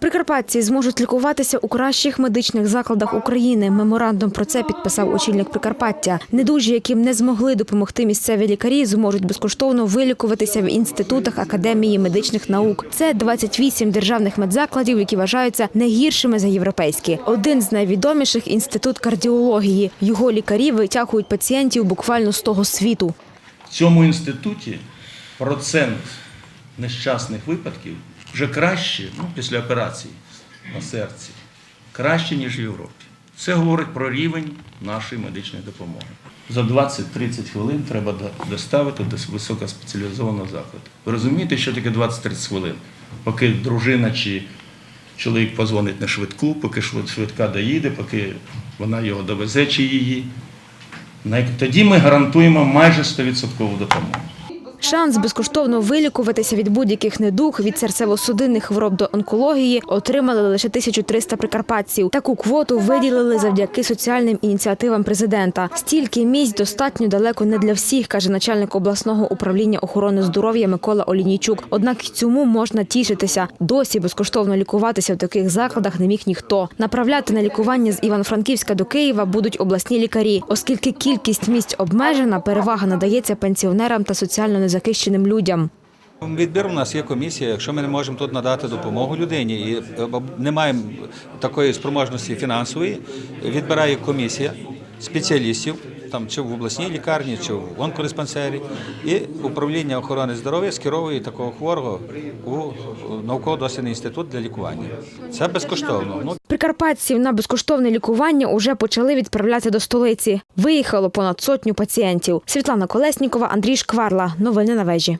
Прикарпатці зможуть лікуватися у кращих медичних закладах України. Меморандум про це підписав очільник Прикарпаття. Недужі, яким не змогли допомогти місцеві лікарі, зможуть безкоштовно вилікуватися в інститутах Академії медичних наук. Це 28 державних медзакладів, які вважаються не гіршими за європейські. Один з найвідоміших інститут кардіології. Його лікарі витягують пацієнтів буквально з того світу. В цьому інституті процент нещасних випадків вже краще, ну, після операції на серці, краще, ніж в Європі. Це говорить про рівень нашої медичної допомоги. За 20-30 хвилин треба доставити до високоспеціалізованого закладу. Ви розумієте, що таке 20-30 хвилин? Поки дружина чи чоловік позвонить на швидку, поки швидка доїде, поки вона його довезе чи її. Тоді ми гарантуємо майже 100% допомогу. Шанс безкоштовно вилікуватися від будь-яких недуг від серцево-судинних хвороб до онкології отримали лише 1300 прикарпатців. Таку квоту виділили завдяки соціальним ініціативам президента. Стільки місць достатньо далеко не для всіх, каже начальник обласного управління охорони здоров'я Микола Олінійчук. Однак цьому можна тішитися. Досі безкоштовно лікуватися в таких закладах не міг ніхто. Направляти на лікування з Івано-Франківська до Києва будуть обласні лікарі, оскільки кількість місць обмежена, перевага надається пенсіонерам та соціально незахищеним людям. Відбір у нас є комісія. Якщо ми не можемо тут надати допомогу людині і е, не маємо такої спроможності фінансової, відбирає комісія спеціалістів, там чи в обласній лікарні, чи в онкодиспансері, і управління охорони здоров'я скеровує такого хворого у науково-дослідний інститут для лікування. Це безкоштовно. Ну, Прикарпатців на безкоштовне лікування уже почали відправляти до столиці. Виїхало понад сотню пацієнтів. Світлана Колеснікова, Андрій Шкварла. Новини на вежі.